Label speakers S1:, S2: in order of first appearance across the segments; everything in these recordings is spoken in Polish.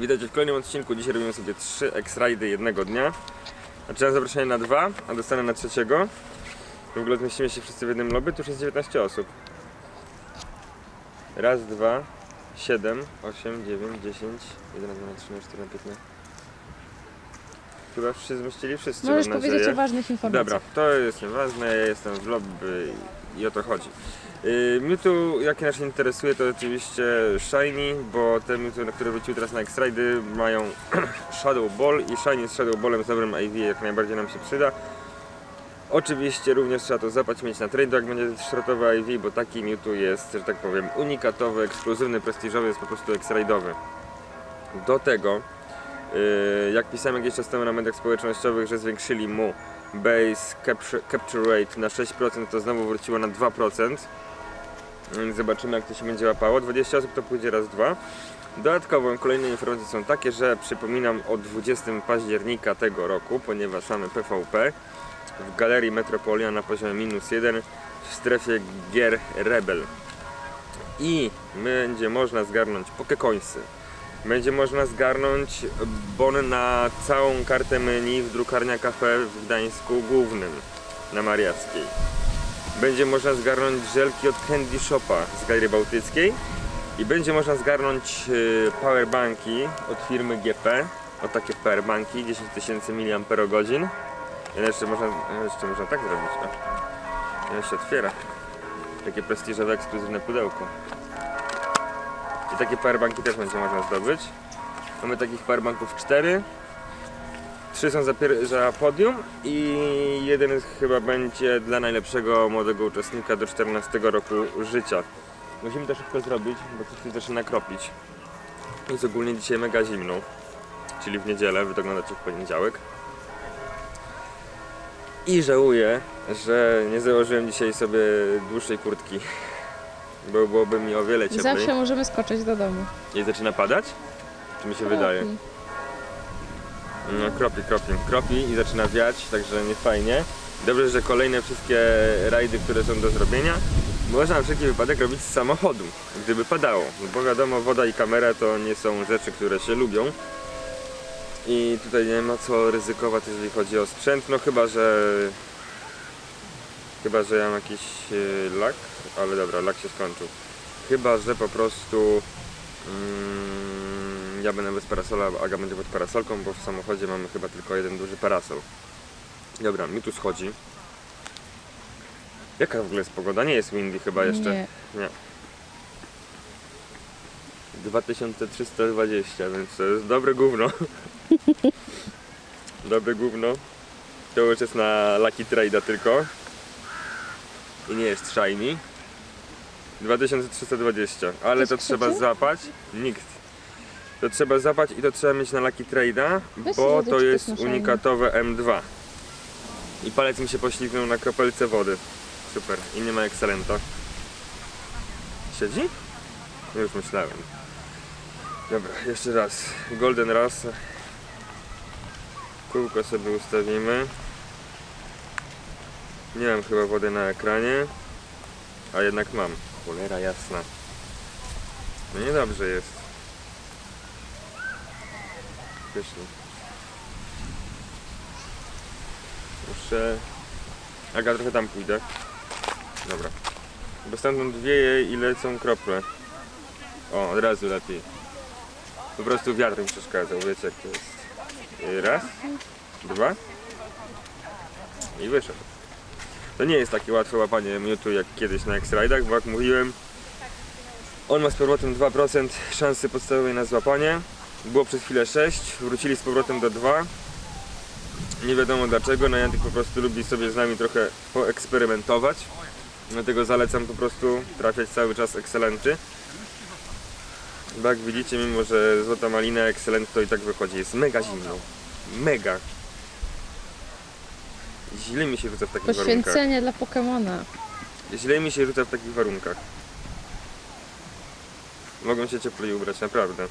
S1: Witajcie w kolejnym odcinku. Dzisiaj robimy sobie trzy X-Ridy jednego dnia. Zaczynam zaproszenie na dwa, a dostanę na trzeciego. W ogóle zmieścimy się wszyscy w jednym lobby, tu już jest 19 osób. Raz, dwa, siedem, osiem, dziewięć, dziesięć, 11, 12, 13, 14, 15. Chyba się zmieścili wszyscy,
S2: Możesz
S1: mam
S2: powiedzieć o ważnych informacjach.
S1: Dobra, to jest nieważne, ja jestem w lobby i o to chodzi. Yy, Mewtwo, jakie nas interesuje, to oczywiście Shiny, bo te Mewtwo, które wróciły teraz na X-Ridy mają Shadow Ball i Shiny z Shadow Ballem z dobrym IV jak najbardziej nam się przyda. Oczywiście również trzeba to zapać mieć na trade, jak będzie szrotowy IV, bo taki Mewtwo jest, że tak powiem, unikatowy, ekskluzywny, prestiżowy, jest po prostu X-Ridowy. Do tego Yy, Jak pisałem jakiś czas temu na mediach społecznościowych, że zwiększyli mu base capture, capture rate na 6%, to znowu wróciło na 2%. Więc zobaczymy jak to się będzie łapało. 20 osób to pójdzie raz dwa. Dodatkowo kolejne informacje są takie, że przypominam o 20 października tego roku, ponieważ mamy PvP w Galerii Metropolia na poziomie minus 1 w strefie gier Rebel. I będzie można zgarnąć Pokecoinsy. Będzie można zgarnąć bon na całą kartę menu w drukarnia kafe w Gdańsku Głównym na Mariackiej. Będzie można zgarnąć żelki od Candy Shopa z Galerii Bałtyckiej i będzie można zgarnąć y, powerbanki od firmy GP. O takie powerbanki 10 tysięcy mAh. I jeszcze można, jeszcze można tak zrobić. O. Się otwiera. Takie prestiżowe, ekskluzywne pudełko. I takie powerbanki też będzie można zdobyć. Mamy takich powerbanków 4. Trzy są za, za podium i jeden chyba będzie dla najlepszego młodego uczestnika do 14 roku życia. Musimy to szybko zrobić, bo coś się zaczyna kropić. Jest ogólnie dzisiaj mega zimno, czyli w niedzielę, wy to oglądacie w poniedziałek. I żałuję, że nie założyłem dzisiaj sobie dłuższej kurtki, bo byłoby mi o wiele cieplej.
S2: Zawsze możemy skoczyć do domu.
S1: I zaczyna padać? Czy mi się wydaje? No kropi, kropi, kropi i zaczyna wiać, także nie fajnie. Dobrze, że kolejne wszystkie rajdy, które są do zrobienia, można na wszelki wypadek robić z samochodu, gdyby padało. Bo wiadomo, woda i kamera to nie są rzeczy, które się lubią. I tutaj nie ma co ryzykować, jeżeli chodzi o sprzęt, no chyba, że... Chyba, że ja mam jakiś yy, lak, ale dobra, lak się skończył. Chyba, że po prostu... Mm, ja będę bez parasola, a Aga będzie pod parasolką, bo w samochodzie mamy chyba tylko jeden duży parasol. Dobra, mi tu schodzi. Jaka w ogóle jest pogoda? Nie jest windy chyba jeszcze.
S2: Nie.
S1: Nie. 2320, więc to jest dobre gówno. dobre gówno. To już jest na Lucky Trade'a tylko. I nie jest shiny. 2320, ale to trzeba zapać. Nikt. To trzeba zapać i to trzeba mieć na Lucky Trade'a, bo to jest unikatowe M2. I palec mi się poślizgnął na kropelce wody. Super. I nie ma ekscelenta. Siedzi? Już myślałem. Dobra, jeszcze raz. Golden Ras. Kółko sobie ustawimy. Nie mam chyba wody na ekranie. A jednak mam. Cholera jasna. No niedobrze jest. Pysznie. Muszę... Aga, trochę tam pójdę. Dobra. Bo stamtąd wieje i lecą krople. O, od razu lepiej. Po prostu wiatr mi przeszkadzał, wiecie jak to jest. I Raz, dwa i wyszedł. To nie jest takie łatwe łapanie miutu jak kiedyś na X-Ridach, bo jak mówiłem, on ma z powrotem 2% szansy podstawowej na złapanie. Było przez chwilę 6, wrócili z powrotem do 2. Nie wiadomo dlaczego, Niantic po prostu lubi sobie z nami trochę poeksperymentować. Dlatego zalecam po prostu trafiać cały czas ekscelenty. Bo jak widzicie, mimo że złota malina ekscelent to i tak wychodzi. Jest mega zimno. Mega. Źle mi się rzuca w takich warunkach.
S2: Poświęcenie dla Pokemona.
S1: Źle mi się rzuca w takich warunkach. Mogą się cieplej ubrać, naprawdę.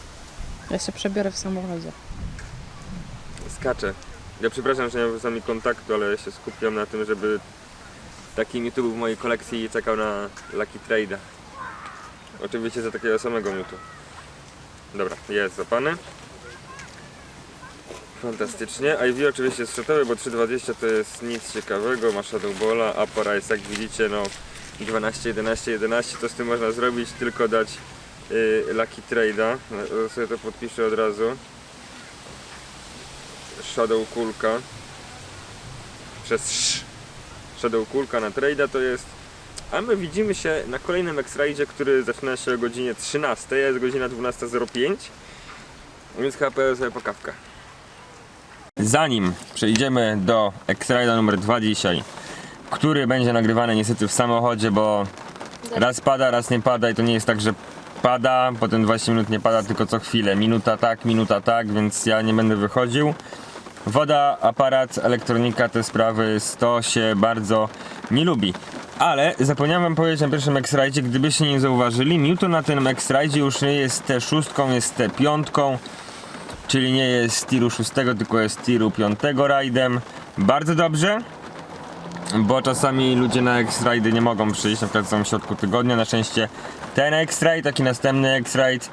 S2: Ja się przebiorę w samochodzie.
S1: Skaczę. Ja przepraszam, że nie mam z kontaktu, ale ja się skupiam na tym, żeby taki Mewtwo był w mojej kolekcji i czekał na Lucky Trade'a. Oczywiście za takiego samego Mewtwo. Dobra, jest zapany. Fantastycznie. IV oczywiście jest szatowy, bo 3.20 to jest nic ciekawego. Ma Shadow Balla, Apora jest jak widzicie no 12, 11, 11. Co z tym można zrobić? Tylko dać Lucky Trade'a. Sobie to podpiszę od razu. Shadow Kulka. Przez sz. Shadow Kulka na trade'a to jest a my widzimy się na kolejnym X-Ride, który zaczyna się o godzinie 13, jest godzina 12.05 więc chyba pojadę sobie po kawkę. Zanim przejdziemy do X-Ride'a numer 2 dzisiaj, który będzie nagrywany niestety w samochodzie, bo raz pada, raz nie pada i to nie jest tak, że pada, potem 20 minut nie pada, tylko co chwilę, minuta tak, minuta tak, więc ja nie będę wychodził. Woda, aparat, elektronika, te sprawy, to się bardzo nie lubi. Ale zapomniałem wam powiedzieć na pierwszym X-Ride, gdybyście nie zauważyli, Mewtwo na tym X-Ride już nie jest T6, jest T5, czyli nie jest tiru 6, tylko jest tiru 5 rajdem. Bardzo dobrze, bo czasami ludzie na X-Ride nie mogą przyjść, na przykład w środku tygodnia. Na szczęście ten X-Ride, taki następny X-Ride,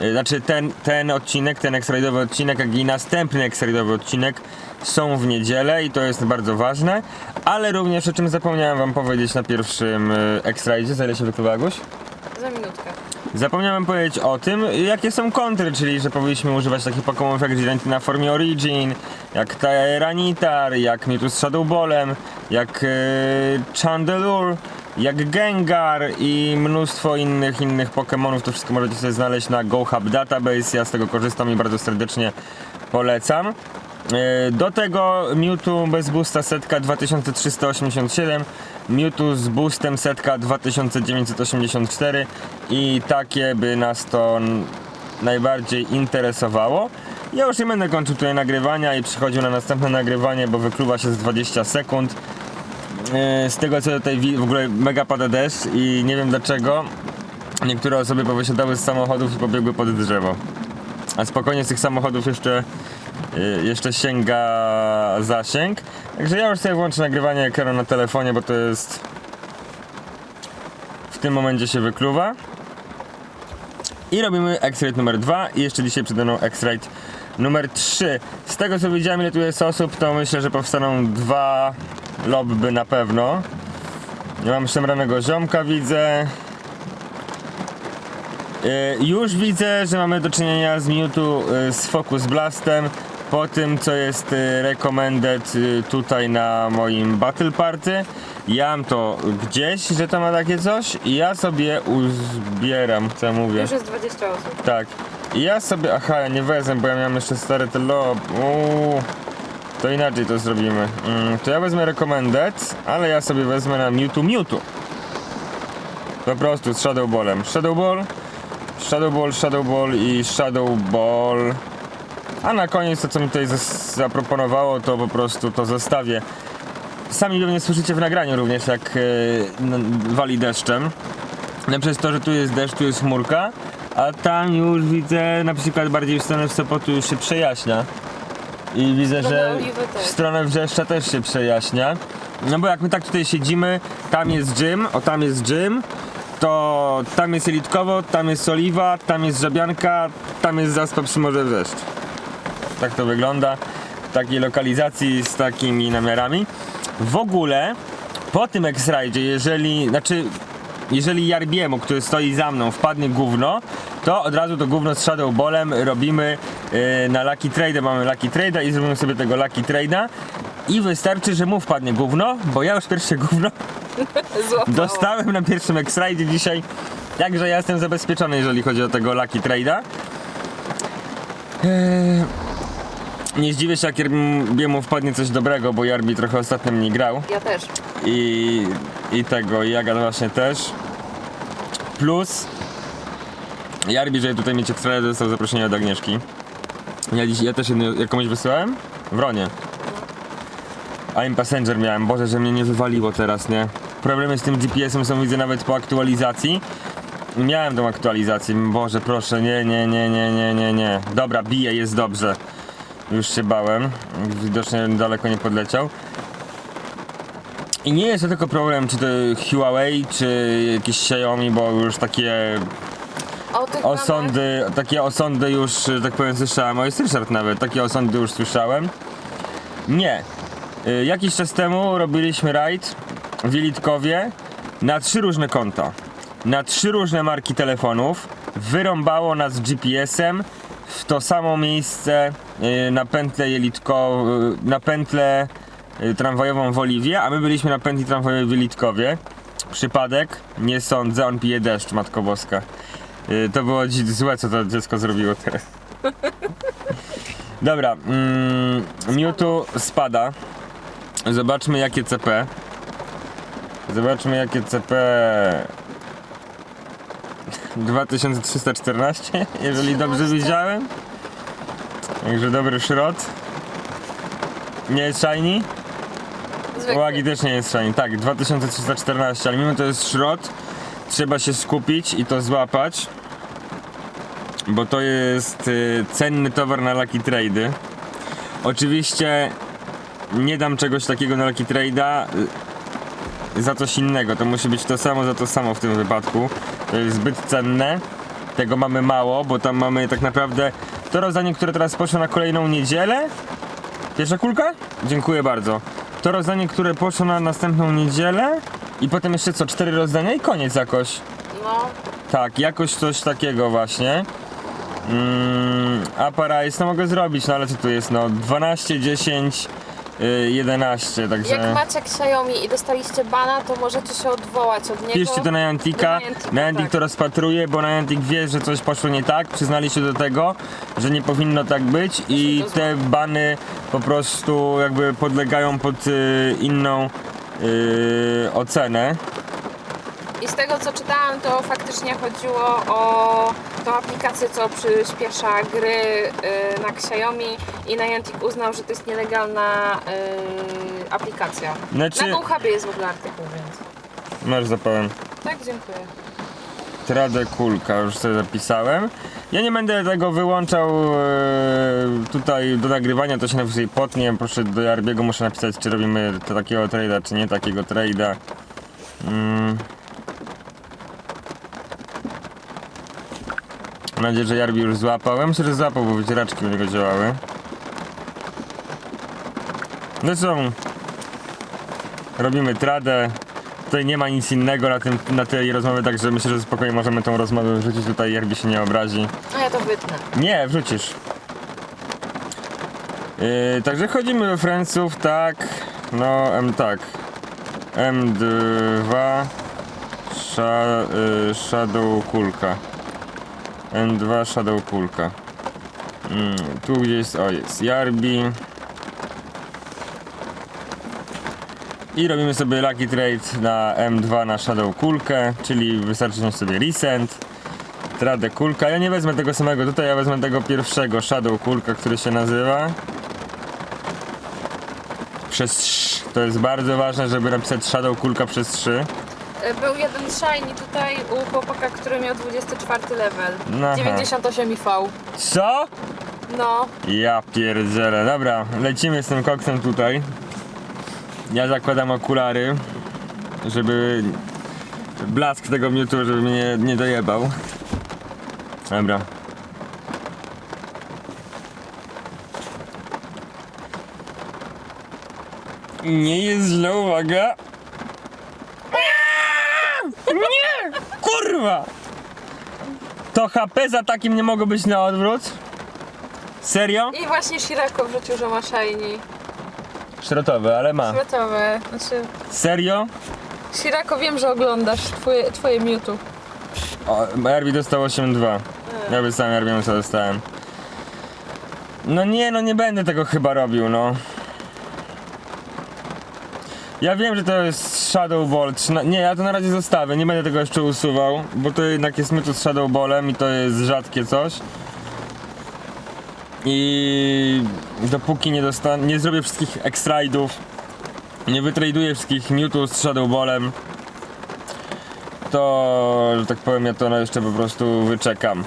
S1: y, znaczy ten, ten odcinek, ten X-Ride'owy odcinek, jak i następny X-Ride'owy odcinek są w niedzielę i to jest bardzo ważne, ale również o czym zapomniałem wam powiedzieć na pierwszym y, X-Ride'zie, za ile się wykrywa Aguś?
S2: Za minutkę.
S1: Zapomniałem powiedzieć o tym, jakie są kontry, czyli że powinniśmy używać takich Pokémonów jak Giranty na formie Origin, jak Tyranitar, jak Mewtwo z Shadow jak e, Chandelure, jak Gengar i mnóstwo innych innych Pokémonów. To wszystko możecie sobie znaleźć na GoHub Database. Ja z tego korzystam i bardzo serdecznie polecam. E, Do tego Mewtwo bez boosta setka 2387, Mewtwo z boostem setka 2984 i takie by nas to najbardziej interesowało. Ja już nie będę kończył tutaj nagrywania i przychodził na następne nagrywanie, bo wykluwa się z 20 sekund. E, Z tego co tutaj w ogóle mega pada deszcz i nie wiem dlaczego niektóre osoby powysiadały z samochodów i pobiegły pod drzewo. A spokojnie z tych samochodów jeszcze, jeszcze sięga zasięg. Także ja już sobie włączę nagrywanie ekranu na telefonie, bo to jest w tym momencie się wykluwa. I robimy X-Rate numer 2 i jeszcze dzisiaj przede mną X-Rate numer 3. Z tego co widziałem ile tu jest osób, to myślę, że powstaną dwa lobby na pewno. Ja mam szemranego ziomka, widzę. E, Już widzę, że mamy do czynienia z Mewtwo e, z Focus Blastem po tym co jest e, recommended e, tutaj na moim Battle Party. Ja mam to gdzieś, że to ma takie coś i ja sobie uzbieram, co ja mówię.
S2: Już jest 20 osób.
S1: Tak. I ja sobie, aha, ja nie wezmę, bo ja miałem jeszcze stary ten lob. Uuu. To inaczej to zrobimy. Mm, to ja wezmę recommended, ale ja sobie wezmę na Mewtwo Mewtwo. Po prostu z Shadow Ballem. Shadow Ball, Shadow Ball, Shadow Ball i Shadow Ball. A na koniec to co mi tutaj zaproponowało, to po prostu to zostawię. Sami pewnie słyszycie w nagraniu również jak e, wali deszczem. No przez to, że tu jest deszcz, tu jest chmurka, a tam już widzę na przykład bardziej w stronę w Sopotu już się przejaśnia. I widzę, że w stronę Wrzeszcza też się przejaśnia. No bo jak my tak tutaj siedzimy, tam jest gym, o tam jest gym, to tam jest Elitkowo, tam jest Oliwa, tam jest Żabianka, tam jest Zaspa przy Morze Wrzeszcz. Tak to wygląda. W takiej lokalizacji z takimi namiarami. W ogóle po tym X-Ride, jeżeli, znaczy jeżeli Jarbiemu, który stoi za mną, wpadnie gówno, to od razu to gówno z Shadow Ballem robimy yy, na Lucky Trade, mamy Lucky Trade'a i zrobimy sobie tego Lucky Trade'a. I wystarczy, że mu wpadnie gówno, bo ja już pierwsze gówno dostałem na pierwszym X-Ride dzisiaj, także ja jestem zabezpieczony, jeżeli chodzi o tego Lucky Trade'a. Eee, Nie zdziwię się, jak Jarbiemu wpadnie coś dobrego, bo Jarbi trochę ostatnio mniej grał
S2: Ja też.
S1: i, i tego, i Jagan właśnie też. Plus Jarbi, żeby tutaj mieć ekstra, dostał zaproszenie od Agnieszki. Ja, dziś, ja też jedno, komuś wysyłałem? Wronie. A im passenger miałem, Boże, że mnie nie wywaliło teraz, nie? Problemy z tym GPS-em są widzę nawet po aktualizacji. Miałem tą aktualizację, Boże, proszę, nie, nie, nie, nie, nie, nie, nie. Dobra, bije, jest dobrze. Już się bałem, widocznie daleko nie podleciał. I nie jest to tylko problem, czy to Huawei, czy jakieś Xiaomi, bo już takie
S2: o
S1: osądy, takie osądy już, że tak powiem, słyszałem. O, jest Ryszard nawet, takie osądy już słyszałem. Nie. Y, Jakiś czas temu robiliśmy rajd w Jelitkowie na trzy różne konta. Na trzy różne marki telefonów. Wyrąbało nas GPS-em w to samo miejsce y, na pętlę Jelitko, y, na pętlę y, tramwajową w Oliwie, a my byliśmy na pętli tramwajowej w Jelitkowie. Przypadek? Nie sądzę, on pije deszcz, Matko Boska. To było złe, co to dziecko zrobiło teraz. Dobra, mm, spada. Zobaczmy jakie CP. Zobaczmy jakie CP. 2314, jeżeli dobrze widziałem. Także dobry szrot. Nie jest shiny?
S2: Zwykły.
S1: Uwagi też nie jest shiny. Tak, 2314, ale mimo to jest szrot, trzeba się skupić i to złapać. Bo to jest y, cenny towar na Lucky Trade'y. Oczywiście nie dam czegoś takiego na Lucky Trade'a y, za coś innego. To musi być to samo za to samo w tym wypadku. Jest zbyt cenne. Tego mamy mało, bo tam mamy tak naprawdę to rozdanie, które teraz poszło na kolejną niedzielę. Pierwsza kulka? Dziękuję bardzo. To rozdanie, które poszło na następną niedzielę i potem jeszcze co, cztery rozdania i koniec jakoś.
S2: No,
S1: Tak, jakoś coś takiego właśnie. Mm, a para jest, no mogę zrobić, no ale co tu jest, no 12, 10, y, 11, także...
S2: jak macie Xiaomi i dostaliście bana, to możecie się odwołać od niego.
S1: Piszcie to na
S2: Do Niantica,
S1: na Jantik
S2: tak.
S1: to rozpatruje, bo na Jantik wie, że coś poszło nie tak, przyznali się do tego, że nie powinno tak być i
S2: to
S1: te bany po prostu jakby podlegają pod y, inną y, ocenę.
S2: I z tego co czytałam, to faktycznie chodziło o tą aplikację, co przyspiesza gry y, na Xiaomi i Niantic uznał, że to jest nielegalna y, aplikacja.
S1: Znaczy,
S2: Na GoHubie jest w ogóle artykuł, więc...
S1: masz zapałem.
S2: Tak, dziękuję.
S1: Tradę kulka, już sobie zapisałem. Ja nie będę tego wyłączał e, tutaj do nagrywania, to się najwyżej potnie. Proszę do Jarbiego muszę napisać, czy robimy to takiego trade'a, czy nie takiego trade'a. Mm. Mam nadzieję, że Jarbi już złapał. Ja myślę, że złapał, bo wycieraczki u niego działały. No co? Robimy tradę. Tutaj nie ma nic innego na, tym, na tej rozmowie, także myślę, że spokojnie możemy tą rozmowę wrzucić tutaj, Jarbi się nie obrazi.
S2: No ja to wytnę.
S1: Nie, wrzucisz. Yy, także chodzimy we Friendsów, tak. No, M tak. M2 sza, y, Shadow Kulka. M2 Shadow Kulka. Mm, tu gdzieś, o jest Jarbi. I robimy sobie Lucky Trade na M2 na Shadow Kulkę, czyli wystarczy sobie Recent. Tradę kulka. Ja nie wezmę tego samego tutaj, ja wezmę tego pierwszego Shadow kulka, który się nazywa. Przez sz. To jest bardzo ważne, żeby napisać Shadow kulka przez 3.
S2: Y, Był jeden shiny tutaj u chłopaka, który miał 24 level.
S1: Aha.
S2: 98 IV.
S1: Co?
S2: No,
S1: Ja pierdzielę. Dobra, lecimy z tym koksem tutaj. Ja zakładam okulary, żeby blask tego miutu, żeby mnie nie dojebał. Dobra. Nie jest źle, uwaga. Nie! Kurwa! To HP za takim nie mogło być na odwrót? Serio?
S2: i właśnie Shirako wrzucił, że ma shiny.
S1: Szrotowe, ale ma.
S2: Gotowe. Znaczy,
S1: Serio?
S2: Shirako wiem, że oglądasz twoje, twoje Mewtwo.
S1: O, Jarbi dostał 8-2. Ja by sam Jarbiemu co dostałem. No nie, no nie będę tego chyba robił, no. Ja wiem, że to jest Shadow Ball. Nie, ja to na razie zostawię, nie będę tego jeszcze usuwał, bo to jednak jest mytu z Shadow Ballem i to jest rzadkie coś. I dopóki nie dostanę, nie zrobię wszystkich extraidów, nie wytraduję wszystkich Mewtwo z Shadow Ballem, to, że tak powiem, ja to jeszcze po prostu wyczekam.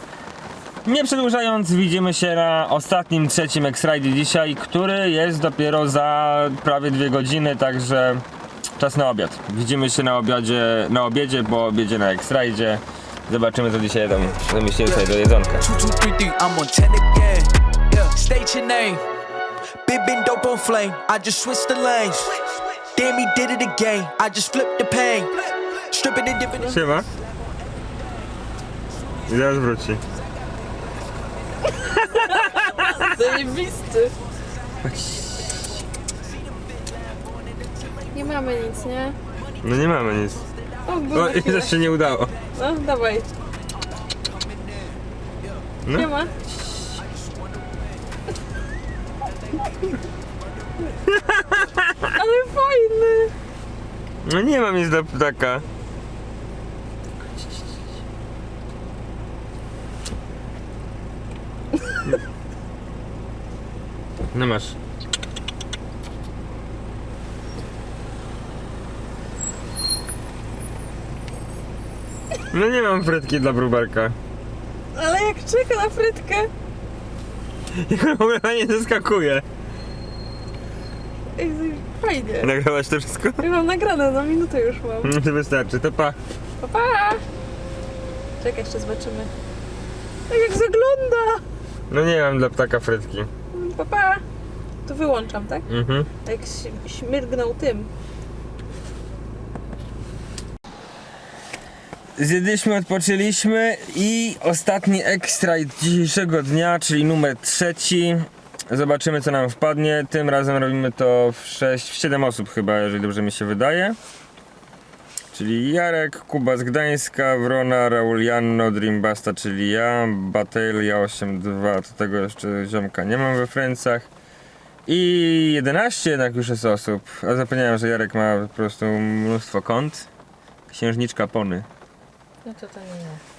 S1: Nie przedłużając, widzimy się na ostatnim, trzecim X-Ride dzisiaj, który jest dopiero za prawie dwie godziny, także czas na obiad. Widzimy się na obiadzie, na obiedzie, bo obiedzie na X-Ride. Zobaczymy co dzisiaj tam zamieścimy sobie do jedzonka.
S3: Two, two, three, three, I'm on 10 again. Yeah, state your name. Big been dope on flame. I just switched the lanes. Damn, he did it again. I just flipped the pain. Stripping and dipping.
S1: Siema. I zaraz wróci.
S2: Zajebisty. Nie mamy nic, nie?
S1: No nie mamy nic.
S2: O,
S1: i też się nie udało.
S2: No, dawaj.
S1: No.
S2: Nie ma. Ale fajny.
S1: No nie mam nic dla ptaka. No masz. No nie mam frytki dla brubarka.
S2: Ale jak czeka na frytkę.
S1: Jak w ogóle na nie zeskakuje.
S2: Ej, fajnie.
S1: Nagrałaś to wszystko?
S2: Ja mam nagrane, na minutę już mam.
S1: No to wystarczy, to pa.
S2: Pa, pa. Czekaj, jeszcze zobaczymy. Ej, jak zagląda.
S1: No nie mam dla ptaka frytki.
S2: Pa, pa. To wyłączam, tak?
S1: Mhm.
S2: Jak ś- śmiergnął tym.
S1: Zjedliśmy, odpoczęliśmy i ostatni ekstrakt dzisiejszego dnia, czyli numer trzeci. Zobaczymy co nam wpadnie. Tym razem robimy to w 6, w 7 osób chyba, jeżeli dobrze mi się wydaje. Czyli Jarek, Kuba z Gdańska, Wrona, Raul Janno, Dreambasta, czyli ja, Batelia 82, do tego jeszcze ziomka nie mam we Francach. I 11 jednak już jest osób. A zapomniałem, że Jarek ma po prostu mnóstwo kont. Księżniczka Pony.
S2: No to to nie.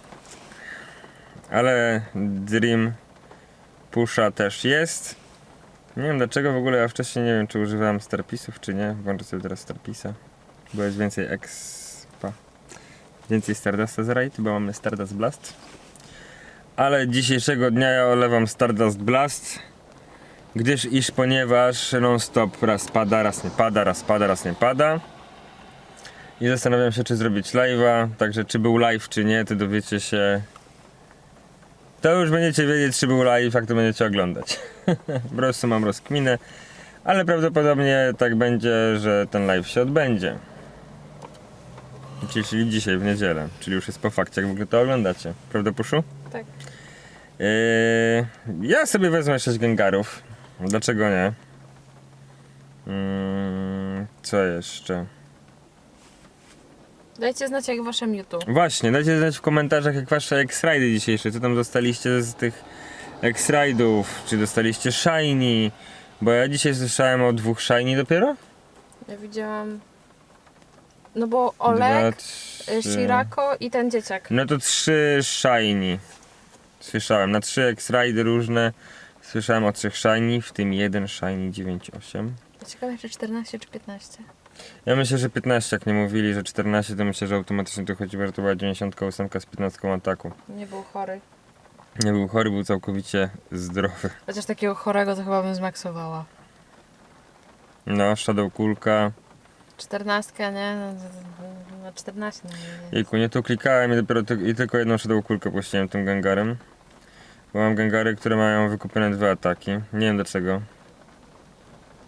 S1: Ale Dream Pusha też jest. Nie wiem dlaczego w ogóle ja wcześniej nie wiem czy używałem Starpisów czy nie. Włączę sobie teraz Starpisa. Bo jest więcej expa. Więcej Stardusta z Raid, bo mamy Stardust Blast. Ale dzisiejszego dnia ja olewam Stardust Blast. Gdyż iż ponieważ non stop raz pada, raz nie pada, raz pada, raz nie pada. I zastanawiam się czy zrobić live'a, także czy był live czy nie, to dowiecie się to już będziecie wiedzieć, czy był live, jak to będziecie oglądać. po prostu mam rozkminę, ale prawdopodobnie tak będzie, że ten live się odbędzie. Czyli, czyli dzisiaj, w niedzielę, czyli już jest po fakcie, jak w ogóle to oglądacie. Prawda, Puszu?
S2: Tak.
S1: Yy, ja sobie wezmę 6 Gengarów. Dlaczego nie? Mm, co jeszcze?
S2: Dajcie znać jak wasze Mewtwo.
S1: Właśnie, dajcie znać w komentarzach jak wasze X-Ridy dzisiejsze, co tam dostaliście z tych X-Ridów, czy dostaliście Shiny, bo ja dzisiaj słyszałem o dwóch Shiny dopiero?
S2: Ja widziałam... No bo
S1: Dwa,
S2: Olek,
S1: trzy.
S2: y, Shirako i ten dzieciak.
S1: No to trzy Shiny. Słyszałem, na trzy X-Ridy różne słyszałem o trzech Shiny, w tym jeden Shiny 9.8.
S2: Ciekawe czy 14 czy 15.
S1: Ja myślę, że 15 jak nie mówili, że 14 to myślę, że automatycznie to chodziło, że to była 98 z 15 ataku.
S2: Nie był chory.
S1: Nie był chory, był całkowicie zdrowy.
S2: Chociaż takiego chorego to chyba bym zmaksowała.
S1: No, Shadow Kulka.
S2: 14, nie? No, no 14 no, nie, nie.
S1: Jejku, nie tu klikałem i dopiero ty, i tylko jedną Shadow Kulkę puściłem tym Gengarem. Bo mam Gengary, które mają wykupione dwa ataki. Nie wiem dlaczego.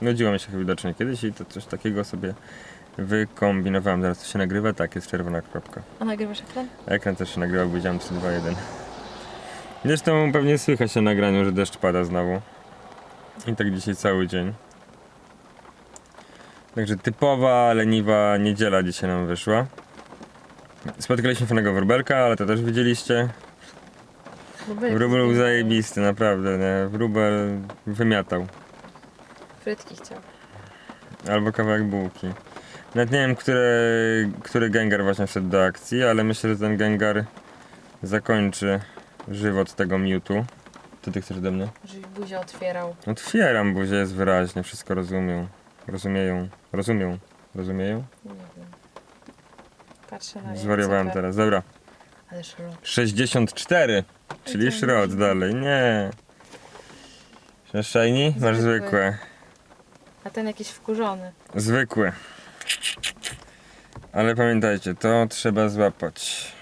S1: Nudziło mi się chyba widocznie kiedyś i to coś takiego sobie wykombinowałem. Zaraz to się nagrywa, tak, jest czerwona kropka.
S2: A nagrywasz ekran?
S1: Ekran też się nagrywa, bo widziałem 3, 2, 1. Zresztą pewnie słychać na nagraniu, że deszcz pada znowu. I tak dzisiaj cały dzień. Także typowa, leniwa niedziela dzisiaj nam wyszła. Spotkaliśmy fajnego wróbelka, ale to też widzieliście. Wróbel był zajebisty, naprawdę. Nie? Wróbel wymiatał.
S2: Frytki chciał.
S1: Albo kawałek bułki. Nawet nie wiem, który, który Gengar właśnie wszedł do akcji, ale myślę, że ten Gengar zakończy żywot tego Mewtwo. Co ty chcesz ode mnie?
S2: Żeś buzię otwierał.
S1: Otwieram buzię, jest wyraźnie, wszystko rozumią. Rozumieją. Rozumią. Rozumieją?
S2: Nie wiem. Patrzę na
S1: Zwariowałem teraz, dobra.
S2: Ale szrot.
S1: 64, czyli szrot dalej, nie. Masz shiny? Masz
S2: Zwykły.
S1: zwykłe.
S2: A ten jakiś wkurzony.
S1: Zwykły. Ale pamiętajcie, to trzeba złapać.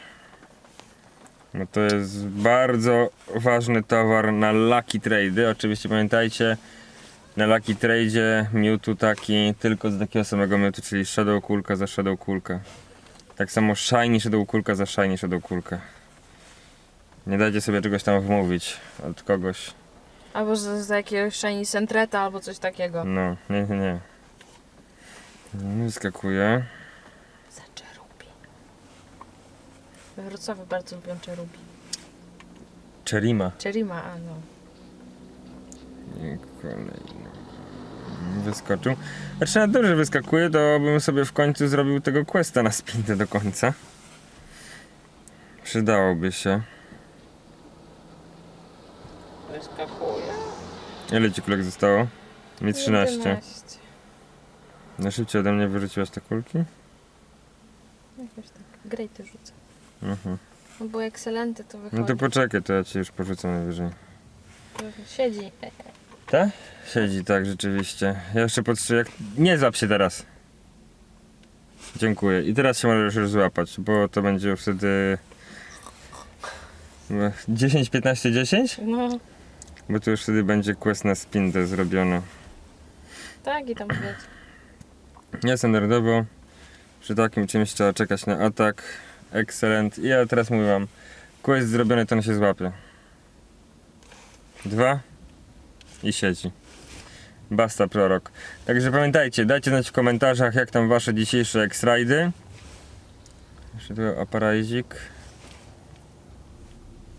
S1: Bo to jest bardzo ważny towar na Lucky Trade. Oczywiście pamiętajcie, na Lucky Trade Mewtwo taki tylko z takiego samego Mewtwo, czyli Shadow Kulka za Shadow Kulka. Tak samo Shiny Shadow Kulka za Shiny Shadow. Nie dajcie sobie czegoś tam wmówić od kogoś.
S2: Albo z, z jakiegoś shiny centreta, albo coś takiego.
S1: No, nie, nie, nie. No, Wyskakuje.
S2: Za czerubi. We Wrocławiu bardzo lubią czerubi.
S1: Cherima.
S2: Czerima, a no.
S1: I kolejny. Wyskoczył. Znaczy na dobrze wyskakuje, to bym sobie w końcu zrobił tego questa na spintę do końca. Przydałoby się.
S2: Wyskakuje.
S1: Ile ci kulek zostało? Mi 13.
S2: 11.
S1: Na szybciej ode mnie wyrzuciłaś te kulki?
S2: Jakoś tak. Grej ty rzucę.
S1: Mhm.
S2: No bo ekscelenty to wychodzi.
S1: No to poczekaj, to ja ci już porzucę najwyżej.
S2: Siedzi.
S1: Tak? Siedzi tak, rzeczywiście. Ja jeszcze potrzebuję. Jak... Nie złap się teraz. Dziękuję. I teraz się możesz już złapać, bo to będzie już wtedy. e, 10, 15, 10?
S2: No,
S1: Bo to już wtedy będzie quest na spindę zrobione.
S2: tak i tam wiecie.
S1: Nie standardowo. Przy takim czymś trzeba czekać na atak. Excellent. I ja teraz mówię wam. Quest zrobiony to on się złapie. Dwa. I siedzi. Basta prorok. Także pamiętajcie, dajcie znać w komentarzach jak tam wasze dzisiejsze X-Ridy. Jeszcze tu aparajzik.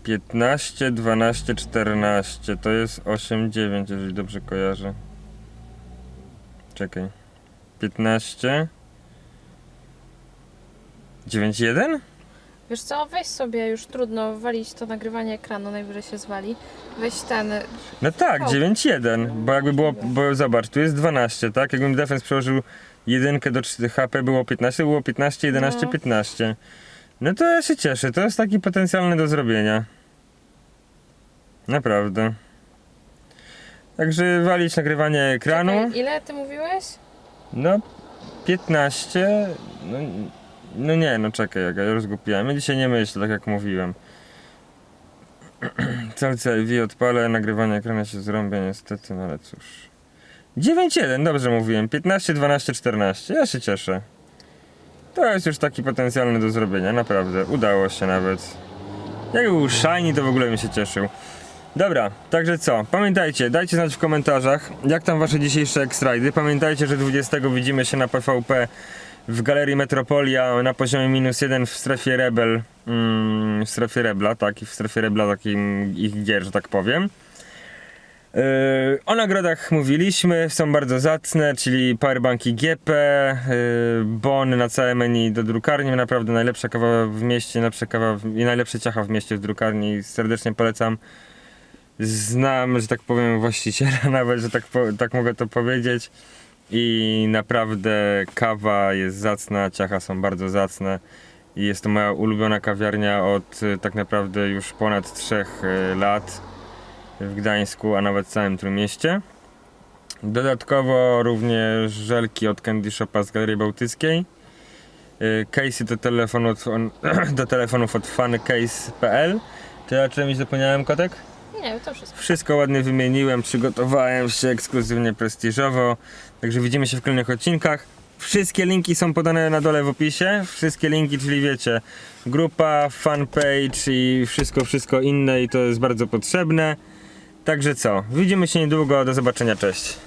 S1: 15, 12, 14. To jest 8, 9, jeżeli dobrze kojarzę. Czekaj. 15 9-1?
S2: Wiesz co, weź sobie, już trudno walić to nagrywanie ekranu, najwyżej się zwali. Weź ten,
S1: No tak,
S2: O.
S1: 9-1, bo jakby było, bo zobacz, tu jest 12, tak? Jakbym defens przełożył jedynkę do 4 HP było 15, było 15, 11,
S2: No.
S1: 15. No to ja się cieszę, to jest taki potencjalny do zrobienia. Naprawdę. Także walić nagrywanie ekranu.
S2: Czekaj, ile ty mówiłeś?
S1: No 15. No, no nie, no czekaj, jak ja rozgłupiałem. Ja dzisiaj nie myślę, tak jak mówiłem. Celce IV odpalę, nagrywanie ekranu się zrąbie niestety, no ale cóż. 9-1, dobrze mówiłem. 15, 12, 14. Ja się cieszę. To jest już taki potencjalny do zrobienia, naprawdę. Udało się nawet. Jak był shiny, to w ogóle mi się cieszył. Dobra, także co? Pamiętajcie, dajcie znać w komentarzach, jak tam wasze dzisiejsze ekstrajdy. Pamiętajcie, że 20 widzimy się na PvP w Galerii Metropolia na poziomie minus jeden w strefie Rebel, mm, w strefie Rebla, tak, w strefie Rebla takim ich gier, że tak powiem. Yy, o nagrodach mówiliśmy, są bardzo zacne, czyli powerbanki GP, yy, bony na całe menu do drukarni, naprawdę najlepsza kawa w mieście, najlepsza kawa i najlepsze ciacha w mieście w drukarni, serdecznie polecam. Znam, że tak powiem, właściciela nawet, że tak, tak mogę to powiedzieć. I naprawdę kawa jest zacna, ciacha są bardzo zacne. I jest to moja ulubiona kawiarnia od y, tak naprawdę już ponad 3 lat w Gdańsku, a nawet całym Trójmieście. Dodatkowo również żelki od Candy Shopa z Galerii Bałtyckiej. Y, Case'y do, od, do telefonów od funcase.pl. Czy ja czymś zapomniałem, kotek?
S2: Nie, to wszystko.
S1: Wszystko ładnie wymieniłem, przygotowałem się ekskluzywnie prestiżowo. Także widzimy się w kolejnych odcinkach. Wszystkie linki są podane na dole w opisie. Wszystkie linki, czyli wiecie, grupa, fanpage i wszystko, wszystko inne i to jest bardzo potrzebne. Także co, widzimy się niedługo, do zobaczenia, cześć.